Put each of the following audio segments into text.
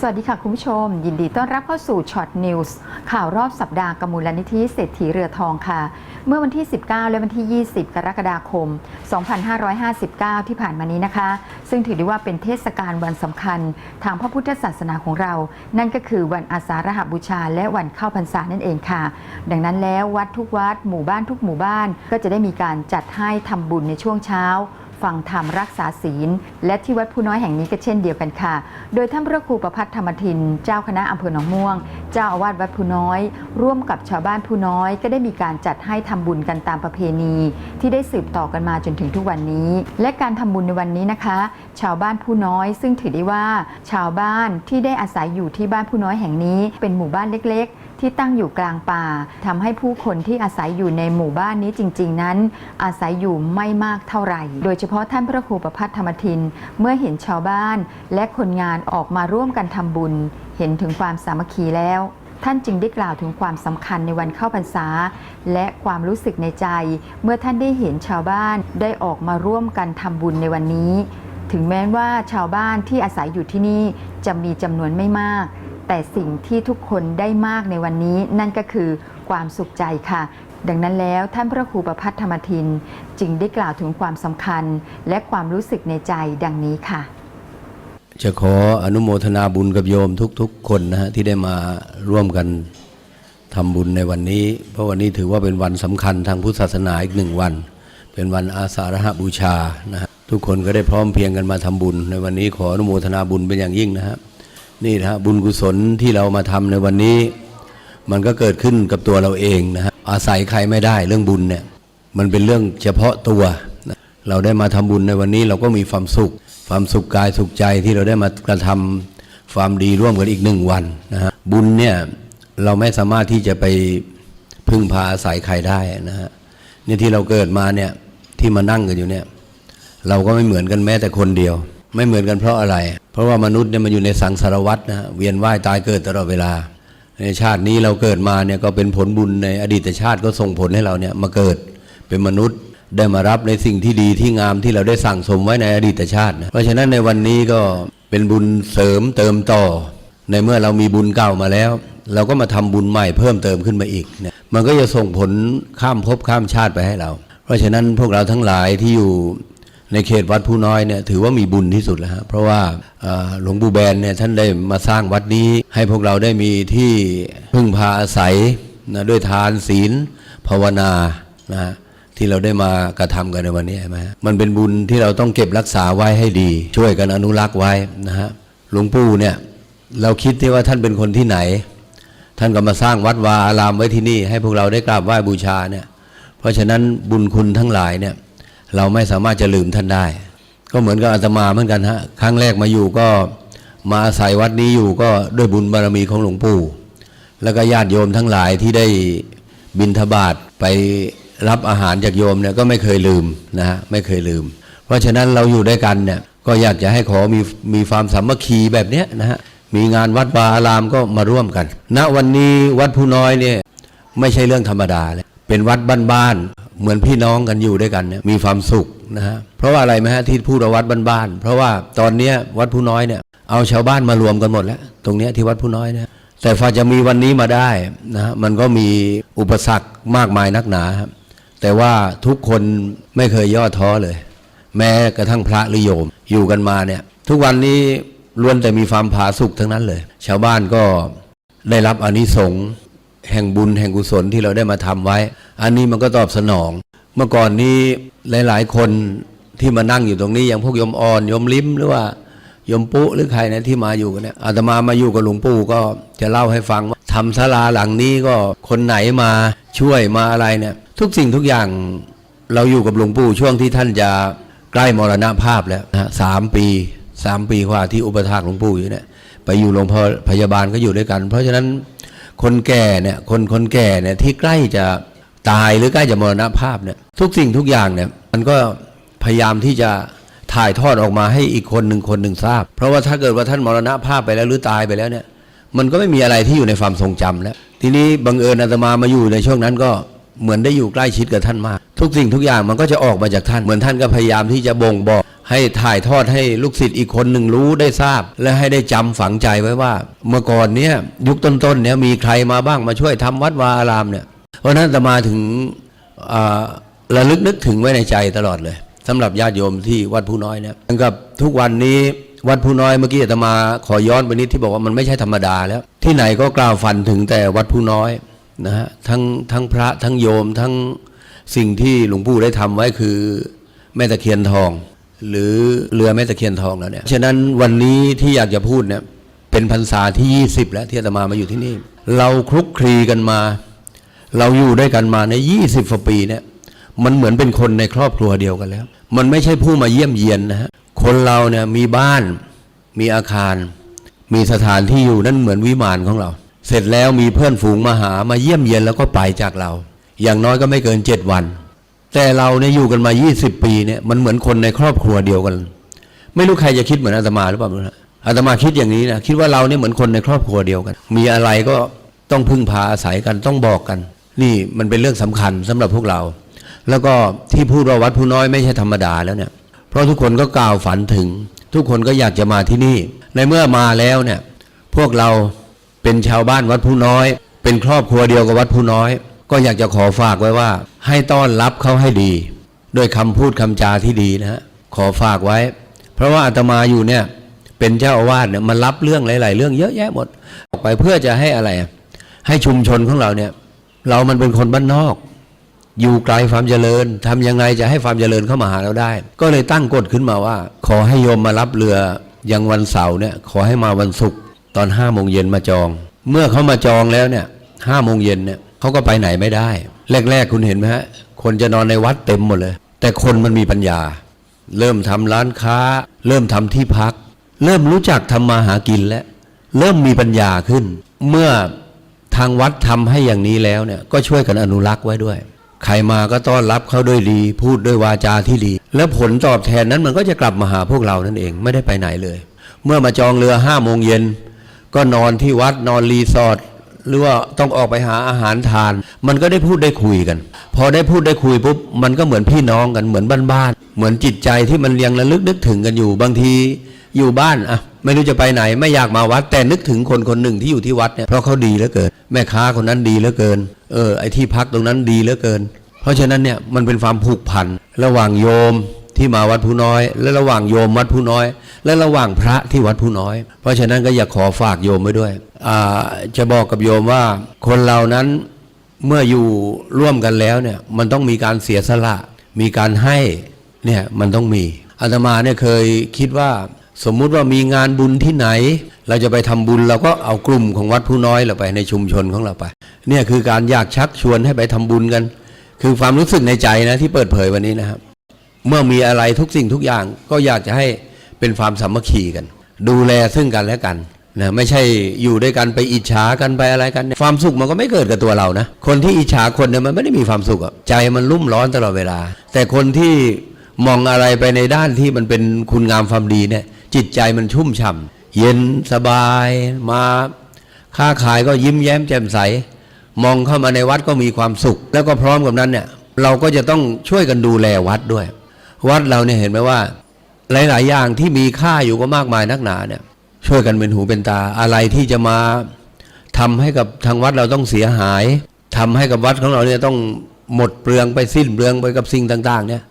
สวัสดีค่ะคุณผู้ชม ยินดีต้อนรับเข้าสู่ช็อตนิวส์ข่าวรอบสัปดาห์กบมูลนิธิเศรษฐีเรือทองค่ะ เมื่อวันที่ 19 และวันที่ 20 กรกฎาคม 2559 ที่ผ่านมานี้นะคะ ซึ่งถือได้ว่าเป็นเทศกาลวันสำคัญ ทางพระพุทธศาสนาของเรา นั่นก็คือวันอาสาฬหบูชา และวันเข้าพรรษานั่นเองค่ะ ดังนั้นแล้ววัดทุกวัดหมู่บ้านทุกหมู่บ้านก็จะได้มีการจัดให้ทำบุญในช่วงเช้า ฟังธรรมรักษาศีล และที่วัดผู้น้อยแห่งนี้ก็เช่นเดียวกันค่ะ โดยท่านพระครูประพัฒธรรมทิน เจ้าคณะอำเภอหนองม่วง เจ้าอาวาสวัดผู้น้อย ร่วมกับชาวบ้านผู้น้อย ก็ได้มีการจัดให้ทำบุญกันตามประเพณี ที่ได้สืบต่อกันมาจนถึงทุกวันนี้ และการทำบุญในวันนี้นะคะ ชาวบ้านผู้น้อย ซึ่งถือได้ว่า ชาวบ้านที่ได้อาศัยอยู่ที่บ้านผู้น้อยแห่งนี้ เป็นหมู่บ้านเล็กๆ ที่ตั้งอยู่กลางป่าทำให้ผู้คนที่อาศัยอยู่ในหมู่บ้านนี้จริง ๆ นั้น อาศัยอยู่ไม่มากเท่าไหร่ โดยเฉพาะท่านพระครูประพัฒธรรมทิน เมื่อเห็นชาวบ้าน และคนงานออกมาร่วมกันทำบุญ เห็นถึงความสามัคคีแล้วท่านจึงได้กล่าวถึงความสำคัญในวันเข้าพรรษา และความรู้สึกในใจ เมื่อท่านได้เห็นชาวบ้านได้ออกมาร่วมกันทำบุญในวันนี้ ถึงแม้ว่าชาวบ้านที่อาศัยอยู่ที่นี่จะมีจำนวนไม่มาก แต่สิ่งที่ทุกคนได้มากในวันนี้นั่นก็คือความสุขใจค่ะ ดังนั้นแล้วท่านพระครูประพัฒธรรมทิน จึงได้กล่าวถึงความสำคัญและความรู้สึกในใจดังนี้ค่ะ จะขออนุโมทนาบุญกับโยมทุกๆ คนนะฮะที่ได้มาร่วมกันทำบุญในวันนี้ เพราะวันนี้ถือว่าเป็นวันสำคัญทางพุทธศาสนาอีกหนึ่งวัน เป็นวันอาสาฬหบูชานะฮะทุกคนก็ได้พร้อมเพียงกันมาทำบุญ ในวันนี้ขออนุโมทนาบุญเป็นอย่างยิ่งนะฮะ นี่นะฮะบุญกุศลที่เรามาทำในวันนี้ มันก็เกิดขึ้นกับตัวเราเองนะฮะอาศัยใครไม่ได้เรื่องบุญเนี่ยมันเป็นเรื่องเฉพาะตัวนะเราได้มาทำบุญในวันนี้เราก็มีความสุข ความสุขกายสุขใจที่เราได้มากระทำความดีร่วมกันอีกหนึ่งวันนะฮะบุญเนี่ยเราไม่สามารถที่จะไปพึ่งพาอาศัยใครได้นะฮะเนี่ยที่เราเกิดมาเนี่ยที่มานั่งกันอยู่เนี่ย เราก็ไม่เหมือนกันแม้แต่คนเดียว ไม่เหมือนกันเพราะอะไร ราะว่ามนุษย์เนี่ยมันอยู่ในสังสารวัฏนะฮะเวียนว่ายตายเกิดตลอดเวลา ในชาตินี้เราเกิดมาเนี่ยก็เป็นผลบุญในอดีตชาติก็ส่งผลให้เราเนี่ยมาเกิดเป็นมนุษย์ได้มารับในสิ่งที่ดีที่งามที่เราได้สั่งสมไว้ในอดีตชาตินะเพราะฉะนั้นในวันนี้ก็เป็นบุญเสริมเติมต่อ ในเมื่อเรามีบุญเก่ามาแล้ว เราก็มาทำบุญใหม่เพิ่มเติมขึ้นมาอีกเนี่ยมันก็จะส่งผลข้ามภพข้ามชาติไปให้เรา เพราะฉะนั้นพวกเราทั้งหลายที่อยู่ ในเขตวัดผู้น้อยเนี่ยถือว่ามีบุญที่สุดแล้วฮะเพราะว่าหลวงปู่แบนเนี่ยท่านได้มาสร้างวัดนี้ ให้พวกเราได้มีที่พึ่งพาอาศัยนะด้วยทานศีล ภาวนานะฮะที่เราได้มากระทำกันในวันนี้ใช่ไหมฮะมันเป็นบุญที่เราต้องเก็บรักษาไว้ให้ดี ช่วยกันอนุรักษ์ไว้นะฮะหลวงปู่เนี่ยเราคิดที่ว่าท่านเป็นคนที่ไหน ท่านก็มาสร้างวัดวาอารามไว้ที่นี่ ให้พวกเราได้กราบไหว้บูชาเนี่ยเพราะฉะนั้นบุญคุณทั้งหลายเนี่ย เราไม่สามารถจะลืมท่านได้ ก็เหมือนกับอาตมาเหมือนกันฮะครั้งแรกมาอยู่ก็มาอาศัยวัดนี้อยู่ก็ด้วยบุญบารมีของหลวงปู่ แล้วก็ญาติโยมทั้งหลายที่ได้บินทบาทไปรับอาหารจากโยมเนี่ยก็ไม่เคยลืมนะฮะไม่เคยลืม เพราะฉะนั้นเราอยู่ด้วยกันเนี่ยก็อยากจะให้ขอมีมีความสามัคคีแบบเนี้ยนะฮะมีงานวัดวาอารามก็มาร่วมกันณวันนี้วัดผู้น้อยเนี่ยไม่ใช่เรื่องธรรมดาเลยเป็นวัดบ้านๆ เหมือนพี่น้องกันอยู่ด้วยกันเนี่ยมีความสุขนะฮะเพราะว่าอะไรไหมฮะที่พูดวัดบ้านๆเพราะว่าตอนเนี้ยวัดผู้น้อยเนี่ยเอาชาวบ้านมารวมกันหมดแล้ว ตรงเนี้ยที่วัดผู้น้อยเนี่ยแต่ฝ่าจะมีวันนี้มาได้นะฮะมันก็มีอุปสรรคมากมายนักหนาครับแต่ว่าทุกคนไม่เคยย่อท้อเลย แม้กระทั่งพระหรือโยมอยู่กันมาเนี่ย ทุกวันนี้ล้วนแต่มีความผาสุกทั้งนั้นเลย ชาวบ้านก็ได้รับอนิสงส์ แห่งบุญแห่งกุศลที่เราได้มาทำไว้ อันนี้มันก็ตอบสนอง เมื่อก่อนนี้หลาย ๆ คนที่มานั่งอยู่ตรงนี้อย่างพวกยมอ่อนยมลิ้มหรือว่ายมปุ๊หรือใครนะที่มาอยู่กันเนี่ยอาตมามาอยู่กับหลวงปู่ก็จะเล่าให้ฟังว่าทำศาลาหลังนี้ก็คนไหนมาช่วยมาอะไรเนี่ย ทุกสิ่งทุกอย่างเราอยู่กับหลวงปู่ช่วงที่ท่านจะใกล้มรณภาพแล้วนะฮะสามปีสามปีกว่าที่อุปถากหลวงปู่อยู่เนี่ยไปอยู่โรงพยาบาลก็อยู่ด้วยกัน เพราะฉะนั้น คนแก่เนี่ยคนคนแก่เนี่ยที่ใกล้จะตายหรือใกล้จะมรณภาพเนี่ยทุกสิ่งทุกอย่างเนี่ยมันก็พยายามที่จะถ่ายทอดออกมาให้อีกคนหนึ่งคนหนึ่งทราบ เพราะว่าถ้าเกิดว่าท่านมรณภาพไปแล้วหรือตายไปแล้วเนี่ย มันก็ไม่มีอะไรที่อยู่ในความทรงจำแล้ว ทีนี้บังเอิญอาตมามาอยู่ในช่วงนั้นก็เหมือนได้อยู่ใกล้ชิดกับท่านมาก ทุกสิ่งทุกอย่างมันก็จะออกมาจากท่านเหมือนท่านก็พยายามที่จะบ่งบอก ให้ถ่ายทอดให้ลูกศิษย์อีกคนหนึ่งรู้ได้ทราบ และให้ได้จำฝังใจไว้ว่า เมื่อก่อนเนี้ยยุคต้นๆเนี้ยมีใครมาบ้างมาช่วยทำวัดวาอารามเนี่ยเพราะนั้นอาตมาถึงระลึกนึกถึงไว้ในใจตลอดเลยสำหรับญาติโยมที่วัดผู้น้อยเนี่ยเหมือนกับทุกวันนี้วัดผู้น้อยเมื่อกี้อาตมาขอย้อนไปนิดที่บอกว่ามันไม่ใช่ธรรมดาแล้ว ที่ไหนก็กล่าวฝันถึงแต่วัดผู้น้อยนะฮะทั้งทั้งพระทั้งโยมทั้งสิ่งที่หลวงปู่ได้ทำไว้คือแม่ตะเคียนทอง หรือเรือแม่ตะเคียนทองแล้วเนี่ย ฉะนั้นวันนี้ที่อยากจะพูดเนี่ยเป็นพรรษาที่ 20 แล้วที่อาตมามาอยู่ที่นี่ เราคลุกคลีกันมา เราอยู่ด้วยกันมาใน 20กว่าปีเนี่ยมันเหมือนเป็นคนในครอบครัวเดียวกันแล้ว มันไม่ใช่ผู้มาเยี่ยมเยียนนะฮะคนเราเนี่ยมีบ้านมีอาคาร มีสถานที่อยู่นั่นเหมือนวิมานของเรา เสร็จแล้วมีเพื่อนฝูงมาหามาเยี่ยมเยียนแล้วก็ไปจากเรา อย่างน้อยก็ไม่เกินเจ็ดวัน แต่เราเนี่ยอยู่กันมา 20 ปีเนี่ยมันเหมือนคนในครอบครัวเดียวกัน ไม่รู้ใครจะคิดเหมือนอาตมาหรือเปล่านะอาตมาคิดอย่างนี้นะคิดว่าเราเนี่ยเหมือนคนในครอบครัวเดียวกัน มีอะไรก็ต้องพึ่งพาอาศัยกันต้องบอกกัน นี่มันเป็นเรื่องสำคัญสำหรับพวกเรา แล้วก็ที่พูดว่าวัดผู้น้อยไม่ใช่ธรรมดาแล้วเนี่ยเพราะทุกคนก็กล่าวฝันถึง ทุกคนก็อยากจะมาที่นี่ ในเมื่อมาแล้วเนี่ยพวกเราเป็นชาวบ้านวัดผู้น้อย เป็นครอบครัวเดียวกับวัดผู้น้อย ก็อยากจะขอฝากไว้ว่า ให้ต้อนรับเขาให้ดีด้วยคำพูดคำจาที่ดีนะฮะขอฝากไว้ เพราะว่าอาตมาอยู่เนี่ย เป็นเจ้าอาวาสเนี่ยมันรับเรื่องหลาย ๆ เรื่องเยอะแยะหมด ออกไปเพื่อจะให้อะไรอะให้ชุมชนของเราเนี่ย เรามันเป็นคนบ้านนอก อยู่ไกลความเจริญทำยังไงจะให้ความเจริญเข้ามาหาเราได้ ก็เลยตั้งกฎขึ้นมาว่า ขอให้โยมมารับเรืออย่างวันเสาร์เนี่ย ขอให้มาวันศุกร์ตอนห้าโมงเย็นมาจอง เมื่อเขามาจองแล้วเนี่ยห้าโมงเย็นเนี่ย เขาก็ไปไหนไม่ได้ แรก ๆ คุณเห็นไหมฮะ คนจะนอนในวัดเต็มหมดเลย แต่คนมันมีปัญญา เริ่มทำร้านค้า เริ่มทำที่พัก เริ่มรู้จักทำมาหากินแล้วเริ่มมีปัญญาขึ้น เมื่อทางวัดทำให้อย่างนี้แล้วเนี่ยก็ช่วยกันอนุรักษ์ไว้ด้วย ใครมาก็ต้อนรับเขาด้วยดี พูดด้วยวาจาที่ดี แล้วผลตอบแทนนั้นมันก็จะกลับมาหาพวกเรานั่นเองไม่ได้ไปไหนเลย เมื่อมาจองเรือห้าโมงเย็นก็นอนที่วัดนอนรีสอร์ท หรือว่าต้องออกไปหาอาหารทาน มันก็ได้พูดได้คุยกัน พอได้พูดได้คุยปุ๊บมันก็เหมือนพี่น้องกันเหมือนบ้านๆเหมือนจิตใจที่มันยังระลึกนึกถึงกันอยู่บางทีอยู่บ้านอะไม่รู้จะไปไหนไม่อยากมาวัด แต่นึกถึงคนคนหนึ่งที่อยู่ที่วัดเนี่ยเพราะเขาดีเหลือเกิน แม่ค้าคนนั้นดีเหลือเกิน เออไอที่พักตรงนั้นดีเหลือเกิน เพราะฉะนั้นเนี่ยมันเป็นความผูกพันระหว่างโยม ที่มาวัดผู้น้อย และระหว่างโยมวัดผู้น้อย และระหว่างพระที่วัดผู้น้อย เพราะฉะนั้นก็อยากขอฝากโยมไว้ด้วยจะบอกกับโยมว่าคนเรานั้นเมื่ออยู่ร่วมกันแล้วเนี่ยมันต้องมีการเสียสละมีการให้เนี่ยมันต้องมีอาตมาเนี่ยเคยคิดว่าสมมุติว่ามีงานบุญที่ไหน เราจะไปทำบุญเราก็เอากลุ่มของวัดผู้น้อยเราไปในชุมชนของเราไปเนี่ยคือการอยากชักชวนให้ไปทำบุญกัน คือความรู้สึกในใจนะที่เปิดเผยวันนี้นะครับ เมื่อมีอะไรทุกสิ่งทุกอย่างก็อยากจะให้เป็นความสามัคคีกัน ดูแลซึ่งกันและกันนะไม่ใช่อยู่ด้วยกันไปอิจฉากันไปอะไรกันเนี่ยความสุขมันก็ไม่เกิดกับตัวเรานะ คนที่อิจฉาคนเนี่ยมันไม่ได้มีความสุขอะใจมันรุ่มร้อนตลอดเวลา แต่คนที่มองอะไรไปในด้านที่มันเป็นคุณงามความดีเนี่ย จิตใจมันชุ่มฉ่ำเย็นสบายมาค้าขายก็ยิ้มแย้มแจ่มใส มองเข้ามาในวัดก็มีความสุข แล้วก็พร้อมกับนั้นเนี่ยเราก็จะต้องช่วยกันดูแลวัดด้วย วัดเราเนี่ยเห็นไหมว่า หลาย ๆ อย่างที่มีค่าอยู่ก็มากมายนักหนาเนี่ย ช่วยกันเป็นหูเป็นตาอะไรที่จะมาทำให้กับทางวัดเราต้องเสียหายทำให้กับวัดของเราเนี่ยต้องหมดเปลืองไปสิ้นเปลืองไปกับสิ่งต่าง ๆ เนี่ย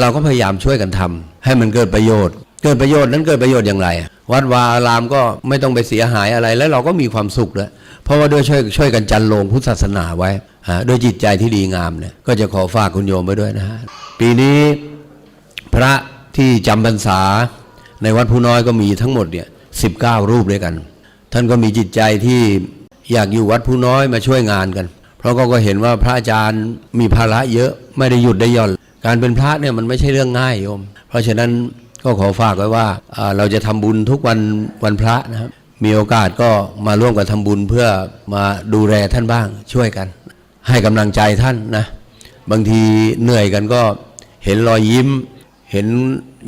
เราก็พยายามช่วยกันทำให้มันเกิดประโยชน์ เกิดประโยชน์นั้นเกิดประโยชน์อย่างไร วัดวาอารามก็ไม่ต้องไปเสียหายอะไร แล้วเราก็มีความสุขด้วยเพราะว่าด้วยช่วยช่วยกันจันลงพุทธศาสนาไว้ด้วยจิตใจที่ดีงามเนี่ยก็จะขอฝากคุณโยมไว้ด้วยนะฮะปีนี้ พระที่จำพรรษาในวัดผู้น้อยก็มีทั้งหมดเนี่ยสิบเก้ารูปด้วยกัน ท่านก็มีจิตใจที่อยากอยู่วัดผู้น้อยมาช่วยงานกัน เพราะก็ก็เห็นว่าพระอาจารย์มีภาระเยอะไม่ได้หยุดได้ย่อน การเป็นพระเนี่ยมันไม่ใช่เรื่องง่ายโยม เพราะฉะนั้นก็ขอฝากไว้ว่าเราจะทำบุญทุกวันวันพระนะครับ มีโอกาสก็มาร่วมกันทำบุญเพื่อมาดูแลท่านบ้างช่วยกัน ให้กำลังใจท่านนะ บางทีเหนื่อยกันก็เห็นรอยยิ้ม เห็น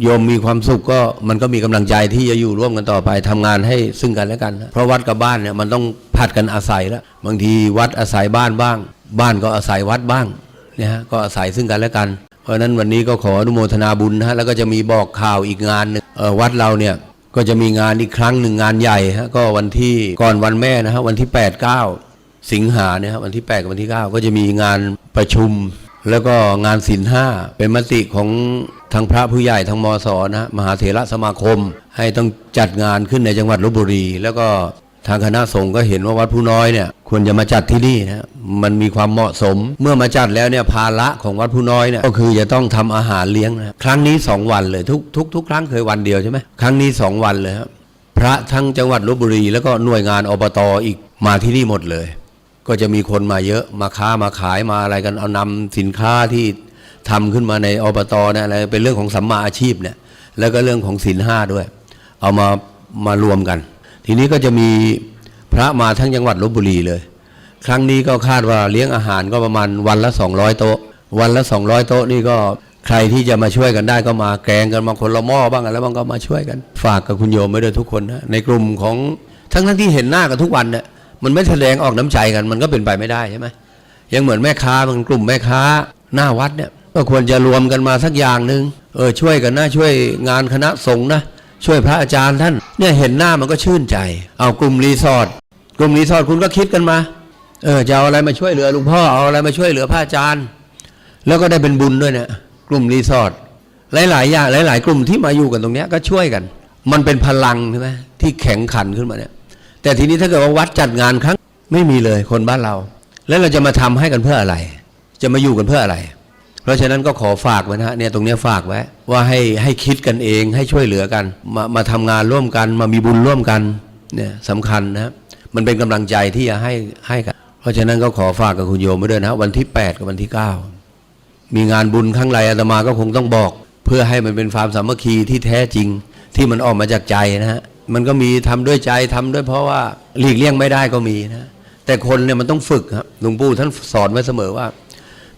โยมมีความสุขก็มันก็มีกำลังใจที่จะอยู่ร่วมกันต่อไปทำงานให้ซึ่งกันและกันนะเพราะวัดกับบ้านเนี่ยมันต้องผัดกันอาศัยแล้วบางทีวัดอาศัยบ้านบ้าง บ้านก็อาศัยวัดบ้างเนี่ยฮะก็อาศัยซึ่งกันและกัน เพราะฉะนั้นวันนี้ก็ขออนุโมทนาบุญนะฮะแล้วก็จะมีบอกข่าวอีกงานหนึงเออวัดเราเนี่ยก็จะมีงานอีกครั้งหนึ่งงานใหญ่ฮะก็วันที่ก่อนวันแม่นะฮะวันที่ 8 9 สิงหาเนี่ยฮะวันที่ 8 กับวันที่ 9 ก็จะมีงานประชุม แล้วก็งานศิลห้าเป็นมติของทางพระผู้ใหญ่ทางมศนะฮะมหาเถระสมาคม ให้ต้องจัดงานขึ้นในจังหวัดลบบุรี แล้วก็ทางคณะสงฆ์ก็เห็นว่าวัดผู้น้อยเนี่ยควรจะมาจัดที่นี่นะฮะมันมีความเหมาะสม เมื่อมาจัดแล้วเนี่ยภาระของวัดผู้น้อยเนี่ยก็คือจะต้องทำอาหารเลี้ยงนะครั้งนี้สองวันเลยทุกทุกทุกครั้งเคยวันเดียวใช่ไหมครั้งนี้สองวันเลยครับพระทั้งจังหวัดลบบุรี แล้วก็หน่วยงานอบตอีกมาที่นี่หมดเลย ก็จะมีคนมาเยอะมาค้ามาขายมาอะไรกันเอานำสินค้าที่ทำขึ้นมาในอบตเนี่ยอะไรเป็นเรื่องของสัมมาอาชีพเนี่ยแล้วก็เรื่องของศีลห้าด้วย เอามามารวมกัน ทีนี้ก็จะมีพระมาทั้งจังหวัดลบบุรีเลย ครั้งนี้ก็คาดว่าเลี้ยงอาหารก็ประมาณวันละ 200 โต๊ะ วันละ 200 โต๊ะนี่ก็ใครที่จะมาช่วยกันได้ก็มาแกงกันมาคนละหม้อบ้างอะไรบ้างก็มาช่วยกัน ฝากกับคุณโยมไว้ด้วยทุกคนนะในกลุ่มของทั้งทั้งที่เห็นหน้ากันทุกวันเนี่ย มันไม่แสดงออกน้ำใจกัน มันก็เป็นไปไม่ได้ใช่ไหมยังเหมือนแม่ค้าบางกลุ่มแม่ค้าหน้าวัดเนี่ยก็ควรจะรวมกันมาสักอย่างหนึ่งเออช่วยกันนะช่วยงานคณะสงฆ์นะช่วยพระอาจารย์ท่านเนี่ยเห็นหน้ามันก็ชื่นใจ เอากลุ่มรีสอร์ทกลุ่มรีสอร์ทคุณก็คิดกันมาเออจะเอาอะไรมาช่วยเหลือหลวงพ่อเอาอะไรมาช่วยเหลือพระอาจารย์ แล้วก็ได้เป็นบุญด้วยเนี่ยกลุ่มรีสอร์ทหลายๆอย่างหลาย ๆ กลุ่มที่มาอยู่กันตรงเนี้ยก็ช่วยกัน มันเป็นพลังใช่ไหมที่แข็งขันขึ้นมาเนี่ย แต่ทีนี้ถ้าเกิดว่าวัดจัดงานครั้งไม่มีเลยคนบ้านเรา แล้วเราจะมาทำให้กันเพื่ออะไร จะมาอยู่กันเพื่ออะไร เพราะฉะนั้นก็ขอฝากไว้นะฮะเนี่ยตรงนี้ฝากไว้ ว่าให้ให้คิดกันเองให้ช่วยเหลือกัน มามาทำงานร่วมกันมามีบุญร่วมกันเนี่ยสำคัญนะมันเป็นกำลังใจที่จะให้ให้กัน เพราะฉะนั้นก็ขอฝากกับคุณโยมไว้ด้วยนะวันที่ 8 กับวันที่ 9 มีงานบุญข้างไรอาตมาก็คงต้องบอก เพื่อให้มันเป็นความสามัคคีที่แท้จริงที่มันออกมาจากใจนะฮะ มันก็มีทำด้วยใจทำด้วยเพราะว่าหลีกเลี่ยงไม่ได้ก็มีนะแต่คนเนี่ยมันต้องฝึกครับหลวงปู่ท่านสอนไว้เสมอว่า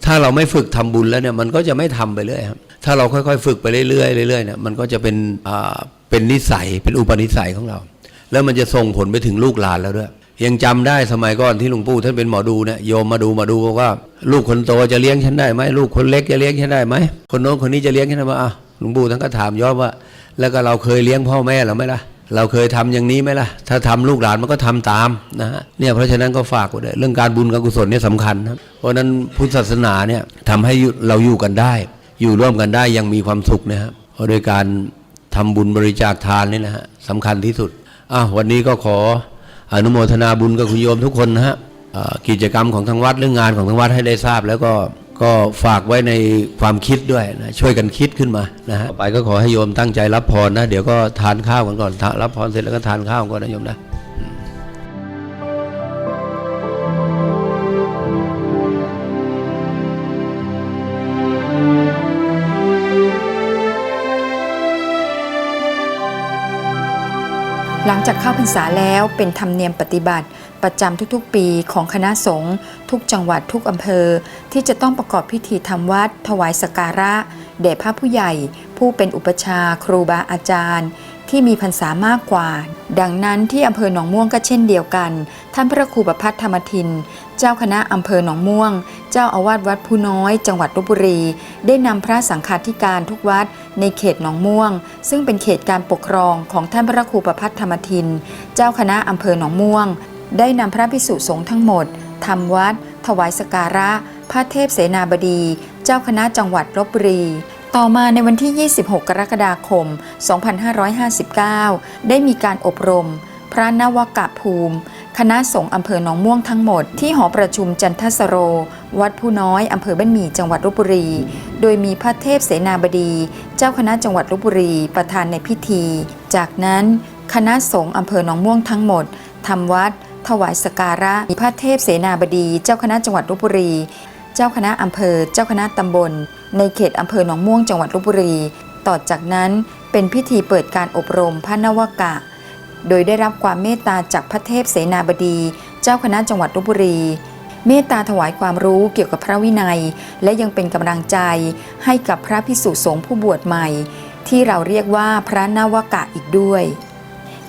ถ้าเราไม่ฝึกทำบุญแล้วเนี่ยมันก็จะไม่ทำไปเรื่อยครับถ้าเราค่อยๆ ฝึกไปเรื่อยๆเรื่อยๆเนี่ยมันก็จะเป็นอ่าเป็นนิสัยเป็นอุปนิสัยของเรา แล้วมันจะส่งผลไปถึงลูกหลานแล้วด้วยยังจำได้สมัยก่อนที่หลวงปู่ท่านเป็นหมอดูเนี่ยโยมมาดูมาดูบอกว่า ลูกคนโตจะเลี้ยงฉันได้ไหมลูกคนเล็กจะเลี้ยงฉันได้ไหมคนโน้นคนนี้จะเลี้ยงฉันได้ไหมอะหลวงปู่ท่านก็ถามย้อนว่า แล้วก็เราเคยเลี้ยงพ่อแม่เราไหมล่ะ เราเคยทำอย่างนี้ไหมล่ะ ถ้าทำลูกหลานมันก็ทำตามนะฮะเนี่ยเพราะฉะนั้นก็ฝากไว้ด้วยเรื่องการบุญการกุศลเนี่ยสำคัญนะเพราะนั้นพุทธศาสนาเนี่ยทำให้เราอยู่กันได้ อยู่ร่วมกันได้ยังมีความสุขนะครับเพราะโดยการทำบุญบริจาคทานนี่นะฮะสำคัญที่สุดอะวันนี้ก็ขออนุโมทนาบุญกับคุณโยมทุกคนนะฮะกิจกรรมของทางวัดเรื่องงานของทางวัดให้ได้ทราบแล้วก็ ก็ฝากไว้ในความคิดด้วยนะช่วยกันคิดขึ้นมานะฮะต่อไปก็ขอให้โยมตั้งใจรับพรนะ เดี๋ยวก็ทานข้าวกันก่อนทารับพรเสร็จแล้วก็ทานข้าวก่อนนะโยมนะหลังจากเข้าพรรษาแล้วเป็นธรรมเนียมปฏิบัติ ประจำทุกๆ ปีของคณะสงฆ์ทุกจังหวัดทุกอำเภอ ที่จะต้องประกอบพิธีทำวัด ถวายสการะแด่พระผู้ใหญ่ ผู้เป็นอุปชาครูบาอาจารย์ ที่มีพรรษามากกว่า ดังนั้นที่อำเภอหนองม่วงก็เช่นเดียวกัน ท่านพระครูประพัฒธรรมทิน เจ้าคณะอำเภอหนองม่วง เจ้าอาวาสวัดผู้น้อย จังหวัดลบบุรี ได้นำพระสังฆาธิการทุกวัดในเขตหนองม่วง ซึ่งเป็นเขตการปกครองของท่านพระครูประพัฒธรรมทิน เจ้าคณะอำเภอหนองม่วง ได้นำพระภิกษุสงฆ์ทั้งหมดทำวัด ถวายสการะ พระเทพเสนาบดี เจ้าคณะจังหวัดลบบุรี ต่อมาในวันที่ 26 กรกฎาคม 2559 ได้มีการอบรม พระนวกะภูมิ คณะสงฆ์อำเภอหนองม่วงทั้งหมดที่หอประชุมจันทสโร วัดผู้น้อยอำเภอบ้านหมี่จังหวัดลบบุรี โดยมีพระเทพเสนาบดี เจ้าคณะจังหวัดลบบุรี ประธานในพิธี จากนั้นคณะสงฆ์อำเภอหนองม่วงทั้งหมดทำวัด ถวายสการะพระเทพเสนาบดี เจ้าคณะจังหวัดลบบุรี เจ้าคณะอำเภอ เจ้าคณะตำบล ในเขตอำเภอหนองม่วงจังหวัดลบบุรี ต่อจากนั้นเป็นพิธีเปิดการอบรมพระนวกะ โดยได้รับความเมตตาจากพระเทพเสนาบดี เจ้าคณะจังหวัดลบบุรี เมตตาถวายความรู้เกี่ยวกับพระวินัย และยังเป็นกำลังใจให้กับพระพิสุสงฆ์ผู้บวชใหม่ ที่เราเรียกว่าพระนวกะอีกด้วย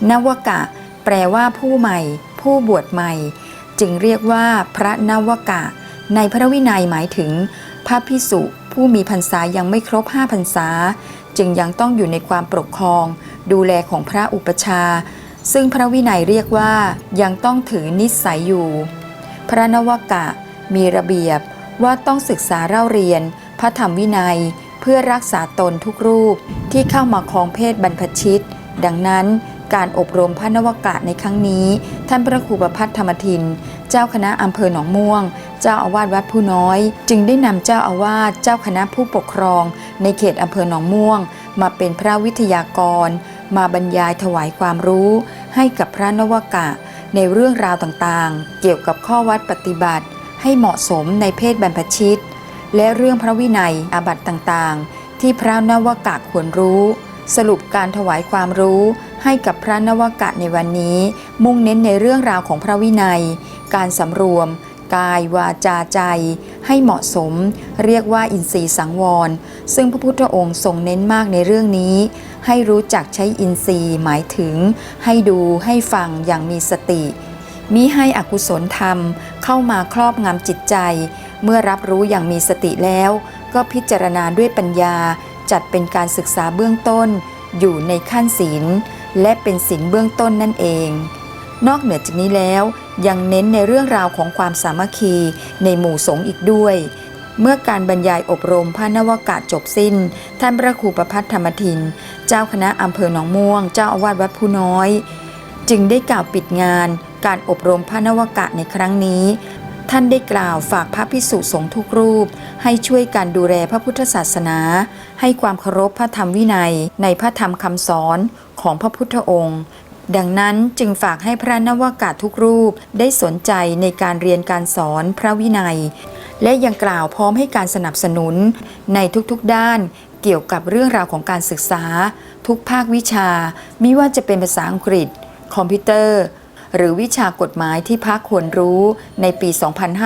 นวกะ แปลว่าผู้ใหม่ ผู้บวชใหม่ จึงเรียกว่าพระนวกะ ในพระวินัยหมายถึง พระพิสุผู้มีพรรษายังไม่ครบห้าพรรษา จึงยังต้องอยู่ในความปกครอง ดูแลของพระอุปชา ซึ่งพระวินัยเรียกว่ายังต้องถือนิสัยอยู่ พระนวกะ มีระเบียบว่าต้องศึกษาเล่าเรียน พระธรรมวินัย เพื่อรักษาตนทุกรูปที่เข้ามาครองเพศบรรพชิต ดังนั้น การอบรมพระนวกะในครั้งนี้ ท่านพระครูประพัฒธรรมทิน เจ้าคณะอำเภอหนองม่วง เจ้าอาวาสวัดผู้น้อย จึงได้นำเจ้าอาวาสเจ้าคณะผู้ปกครอง ในเขตอำเภอหนองม่วง มาเป็นพระวิทยากร มาบรรยายถวายความรู้ ให้กับพระนวกะ ในเรื่องราวต่างๆ เกี่ยวกับข้อวัดปฏิบัติ ให้เหมาะสมในเพศบรรพชิต และเรื่องพระวินัยอาบัติต่างๆ ที่พระนวกะควรรู้ สรุปการถวายความรู้ ให้กับพระนวกะในวันนี้ มุ่งเน้นในเรื่องราวของพระวินัย การสำรวม กายวาจาใจ ให้เหมาะสม เรียกว่าอินทรีย์สังวร ซึ่งพระพุทธองค์ทรงเน้นมากในเรื่องนี้ ให้รู้จักใช้อินทรีย์หมายถึง ให้ดูให้ฟังอย่างมีสติมิให้อกุศลธรรมเข้ามาครอบงำจิตใจ เมื่อรับรู้อย่างมีสติแล้ว ก็พิจารณาด้วยปัญญา จัดเป็นการศึกษาเบื้องต้น อยู่ในขั้นศีล และเป็นศีลเบื้องต้นนั่นเอง นอกเหนือจากนี้แล้วยังเน้นในเรื่องราวของความสามัคคีในหมู่สงฆ์อีกด้วย เมื่อการบรรยายอบรมพระนวกะจบสิ้น ท่านพระครูประพัฒธรรมทิน เจ้าคณะอำเภอหนองม่วง เจ้าอาวาสวัดผู้น้อย จึงได้กล่าวปิดงาน การอบรมพระนวกะในครั้งนี้ ท่านได้กล่าวฝากพระพิสุสงฆ์ทุกรูป ให้ช่วยกันดูแลพระพุทธศาสนา ให้ความเคารพพระธรรมวินัยในพระธรรมคำสอน ของพระพุทธองค์ ดังนั้นจึงฝากให้พระนวากาศทุกรูปได้สนใจในการเรียนการสอนพระวินัย และยังกล่าวพร้อมให้การสนับสนุนในทุกๆด้านเกี่ยวกับเรื่องราวของการศึกษา ทุกภาควิชา ไมิว่าจะเป็นภาษาอังกฤษ คอมพิวเตอร์ หรือวิชากฎหมายที่พักควรรู้ในปี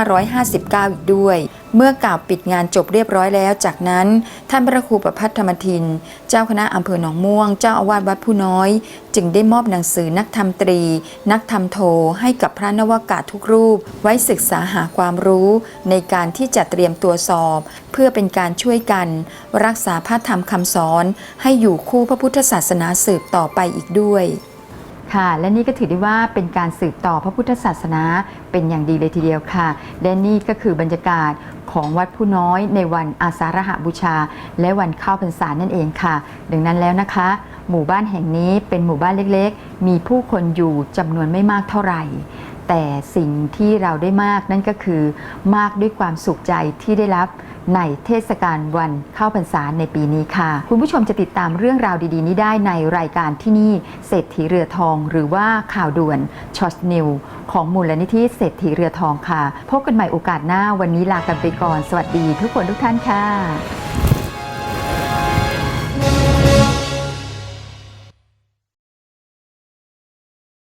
2559 อีกด้วย เมื่อกล่าวปิดงานจบเรียบร้อยแล้ว จากนั้นท่านพระครูประพัฒธรรมทิน เจ้าคณะอำเภอหนองม่วง เจ้าอาวาสวัดผู้น้อย จึงได้มอบหนังสือนักธรรมตรี นักธรรมโทให้กับพระนวากาศทุกรูป ไว้ศึกษาหาความรู้ ในการที่จะเตรียมตัวสอบ เพื่อเป็นการช่วยกัน รักษาพระธรรมคำสอน ให้อยู่คู่พระพุทธศาสนาสืบต่อไปอีกด้วย ค่ะ และนี่ก็ถือได้ว่าเป็นการสืบต่อพระพุทธศาสนาเป็นอย่างดีเลยทีเดียวค่ะ และนี่ก็คือบรรยากาศของวัดผู้น้อยในวันอาสาฬหบูชา และวันเข้าพรรษานั่นเองค่ะ ดังนั้นแล้วนะคะ หมู่บ้านแห่งนี้เป็นหมู่บ้านเล็กๆ มีผู้คนอยู่จำนวนไม่มากเท่าไหร่ แต่สิ่งที่เราได้มากนั่นก็คือมากด้วยความสุขใจที่ได้รับ ในเทศกาลวันเข้าพรรษาในปีนี้ค่ะ คุณผู้ชมจะติดตามเรื่องราวดีๆ นี้ได้ในรายการที่นี่เศรษฐีเรือทอง หรือว่าข่าวด่วนช็อตนิวของมูลนิธิเศรษฐีเรือทองค่ะ พบกันใหม่โอกาสหน้าวันนี้ลากันไปก่อน สวัสดีทุกคนทุกท่านค่ะ